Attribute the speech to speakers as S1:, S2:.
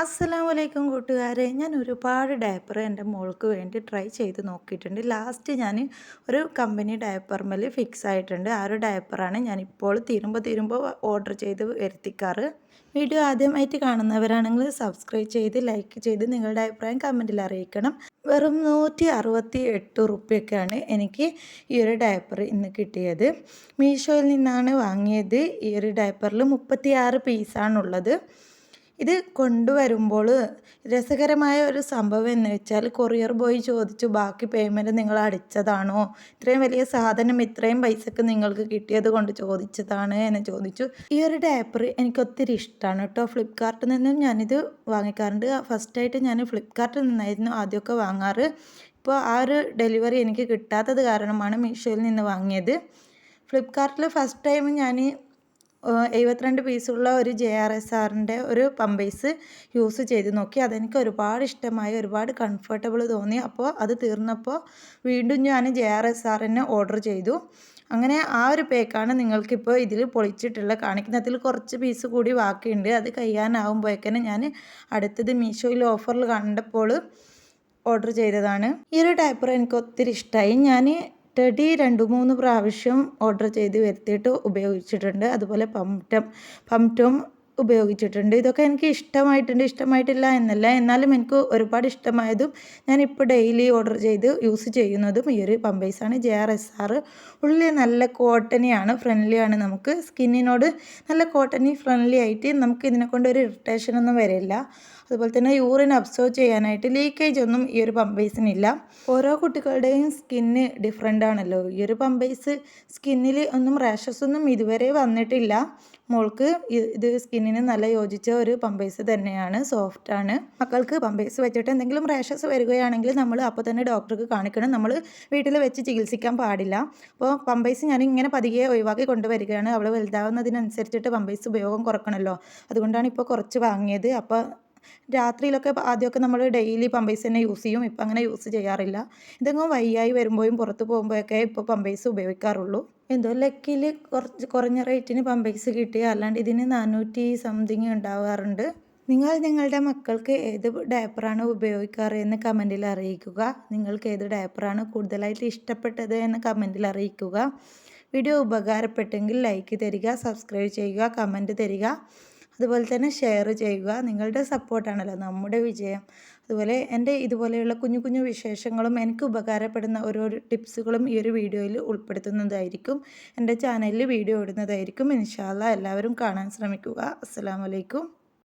S1: അസ്സലാമു വലൈക്കും കൂട്ടുകാരെ. ഞാൻ ഒരുപാട് ഡയപ്പർ എന്റെ മോൾക്ക് വേണ്ടി ട്രൈ ചെയ്ത് നോക്കിയിട്ടുണ്ട്. ലാസ്റ്റ് ഞാൻ ഒരു കമ്പനി ഡയപ്പർമേൽ ഫിക്സ് ആയിട്ടുണ്ട്. ആ ഒരു ഡയപ്പറാണ് ഞാൻ ഇപ്പോൾ തീരുമ്പോൾ തീരുമ്പോൾ ഓർഡർ ചെയ്ത് വരുത്തിക്കാറ്. വീഡിയോ ആദ്യമായിട്ട് കാണുന്നവരാണെങ്കിൽ സബ്സ്ക്രൈബ് ചെയ്ത് ലൈക്ക് ചെയ്ത് നിങ്ങളുടെ അഭിപ്രായം കമന്റിൽ അറിയിക്കണം. വെറും നൂറ്റി അറുപത്തി എട്ട് റുപ്യൊക്കെയാണ് എനിക്ക് ഈ ഒരു ഡയപ്പർ ഇന്ന് കിട്ടിയത്. മീഷോയിൽ നിന്നാണ് വാങ്ങിയത്. ഈ ഒരു ഡയപ്പറിൽ മുപ്പത്തി ആറ് പീസാണുള്ളത്. ഇത് കൊണ്ടുവരുമ്പോൾ രസകരമായ ഒരു സംഭവം എന്ന് വെച്ചാൽ കൊറിയർ ബോയ് ചോദിച്ചു ബാക്കി പേയ്മെന്റ് നിങ്ങൾ അടിച്ചതാണോ? ഇത്രയും വലിയ സാധനം ഇത്രയും പൈസക്ക് നിങ്ങൾക്ക് കിട്ടിയത് കൊണ്ട് ചോദിച്ചതാണ് എന്ന് ചോദിച്ചു. ഈ ഒരു ഡയപ്പർ എനിക്ക് ഒത്തിരി ഇഷ്ടമാണ് കേട്ടോ. ഫ്ലിപ്കാർട്ടിൽ നിന്നും ഞാനിത് വാങ്ങിക്കാറുണ്ട്. ഫസ്റ്റായിട്ട് ഞാൻ ഫ്ലിപ്കാർട്ടിൽ നിന്നായിരുന്നു ആദ്യമൊക്കെ വാങ്ങാറ്. ഇപ്പോൾ ആ ഒരു ഡെലിവറി എനിക്ക് കിട്ടാത്തത് കാരണമാണ് മീഷോയിൽ നിന്ന് വാങ്ങിയത്. ഫ്ലിപ്കാർട്ടിൽ ഫസ്റ്റ് ടൈം ഞാൻ എഴുപത്തിരണ്ട് പീസുള്ള ഒരു ജെ ആർ എസ് ആറിന്റെ ഒരു പമ്പേഴ്സ് യൂസ് ചെയ്ത് നോക്കി. അതെനിക്ക് ഒരുപാട് ഇഷ്ടമായി ഒരുപാട് കംഫർട്ടബിൾ തോന്നി. അപ്പോൾ അത് തീർന്നപ്പോൾ വീണ്ടും ഞാൻ ജെ ആർ എസ് ആറിനെ ഓർഡർ ചെയ്തു. അങ്ങനെ ആ ഒരു പേക്കാണ് നിങ്ങൾക്കിപ്പോൾ ഇതിൽ പൊളിച്ചിട്ടുള്ള കാണിക്കുന്നതിൽ കുറച്ച് പീസ് കൂടി ബാക്കിയുണ്ട്. അത് കഴിയാനാവുമ്പോഴേക്കന്നെ ഞാൻ അടുത്തത് മീഷോയിൽ ഓഫറിൽ കണ്ടപ്പോൾ ഓർഡർ ചെയ്തതാണ്. ഈ ഒരു ടൈപ്പർ എനിക്ക് ഒത്തിരി ഇഷ്ടമായി. ഞാൻ ടെഡി രണ്ട് മൂന്ന് പ്രാവശ്യം ഓർഡർ ചെയ്ത് വരുത്തിയിട്ട് ഉപയോഗിച്ചിട്ടുണ്ട്. അതുപോലെ പംറ്റം പംറ്റം ഉപയോഗിച്ചിട്ടുണ്ട്. ഇതൊക്കെ എനിക്ക് ഇഷ്ടമായിട്ടുണ്ട്. ഇഷ്ടമായിട്ടില്ല എന്നല്ല. എന്നാലും എനിക്ക് ഒരുപാട് ഇഷ്ടമായതും ഞാൻ ഞാനിപ്പോൾ ഡെയിലി ഓർഡർ ചെയ്ത് യൂസ് ചെയ്യുന്നതും ഈ ഒരു പമ്പേഴ്സാണ് ജെ ആർ എസ് ആർ ഉള്ളിൽ നല്ല കോട്ടണിയാണ് ഫ്രണ്ട്ലിയാണ് നമുക്ക്. സ്കിന്നിനോട് നല്ല കോട്ടണി ഫ്രണ്ട്ലി ആയിട്ട് നമുക്ക് ഇതിനെ കൊണ്ട് ഒരു ഇറിറ്റേഷനൊന്നും വരില്ല. അതുപോലെ തന്നെ യൂറിൻ അബ്സോർവ് ചെയ്യാനായിട്ട് ലീക്കേജ് ഒന്നും ഈ ഒരു പമ്പേഴ്സിനില്ല ഓരോ കുട്ടികളുടെയും സ്കിന്ന് ഡിഫറെന്റ് ആണല്ലോ. ഈ ഒരു പമ്പേഴ്സ് സ്കിന്നിൽ ഒന്നും റാഷസ് ഒന്നും ഇതുവരെ വന്നിട്ടില്ല. മോൾക്ക് ഇത് സ്കിന്നിന് നല്ല യോജിച്ച ഒരു പമ്പേഴ്സ് തന്നെയാണ് സോഫ്റ്റ് ആണ്. മക്കൾക്ക് പമ്പേഴ്സ് വെച്ചിട്ട് എന്തെങ്കിലും റാഷസ് വരികയാണെങ്കിൽ നമ്മൾ അപ്പോൾ തന്നെ ഡോക്ടർക്ക് കാണിക്കണം. നമ്മൾ വീട്ടിൽ വെച്ച് ചികിത്സിക്കാൻ പാടില്ല. അപ്പോൾ പമ്പേഴ്സ് ഞാൻ ഇങ്ങനെ പതിയെ ഒഴിവാക്കി കൊണ്ടുവരികയാണ്. അവൾ വലുതാവുന്നതിനനുസരിച്ചിട്ട് പമ്പേഴ്സ് ഉപയോഗം കുറക്കണമല്ലോ അതുകൊണ്ടാണ് ഇപ്പോൾ കുറച്ച് വാങ്ങിയത്. അപ്പോൾ രാത്രിയിലൊക്കെ ആദ്യമൊക്കെ നമ്മൾ ഡെയിലി പമ്പേഴ്സ് തന്നെ യൂസ് ചെയ്യും. ഇപ്പം അങ്ങനെ യൂസ് ചെയ്യാറില്ല. ഇതെങ്ങും വയ്യായി വരുമ്പോഴും പുറത്ത് പോകുമ്പോഴൊക്കെ ഇപ്പോൾ പമ്പേഴ്സ് ഉപയോഗിക്കാറുള്ളൂ. എന്തോ ലക്കിൽ കുറച്ച് കുറഞ്ഞ റേറ്റിന് പമ്പേഴ്സ് കിട്ടി. അല്ലാണ്ട് ഇതിന് നാനൂറ്റി സംതിങ് ഉണ്ടാവാറുണ്ട്. നിങ്ങൾ നിങ്ങളുടെ മക്കൾക്ക് ഏത് ഡയപ്പറാണ് ഉപയോഗിക്കാറ് എന്ന് കമന്റിൽ അറിയിക്കുക. നിങ്ങൾക്ക് ഏത് ഡയപ്പറാണ് കൂടുതലായിട്ട് ഇഷ്ടപ്പെട്ടത് എന്ന് കമന്റിൽ അറിയിക്കുക. വീഡിയോ ഉപകാരപ്പെട്ടെങ്കിൽ ലൈക്ക് തരിക സബ്സ്ക്രൈബ് ചെയ്യുക കമന്റ് തരിക. അതുപോലെ തന്നെ ഷെയർ ചെയ്യുക. നിങ്ങളുടെ സപ്പോർട്ടാണല്ലോ നമ്മുടെ വിജയം. അതുപോലെ എന്റെ ഇതുപോലെയുള്ള കുഞ്ഞു കുഞ്ഞു വിശേഷങ്ങളും എനിക്ക് ഉപകാരപ്പെടുന്ന ഓരോ ടിപ്സുകളും ഈ ഒരു വീഡിയോയിൽ ഉൾപ്പെടുത്തുന്നതായിരിക്കും. എന്റെ ചാനലിൽ വീഡിയോ ഇടുന്നതായിരിക്കും. ഇൻഷാല്ല എല്ലാവരും കാണാൻ ശ്രമിക്കുക. അസ്സാം വലൈക്കും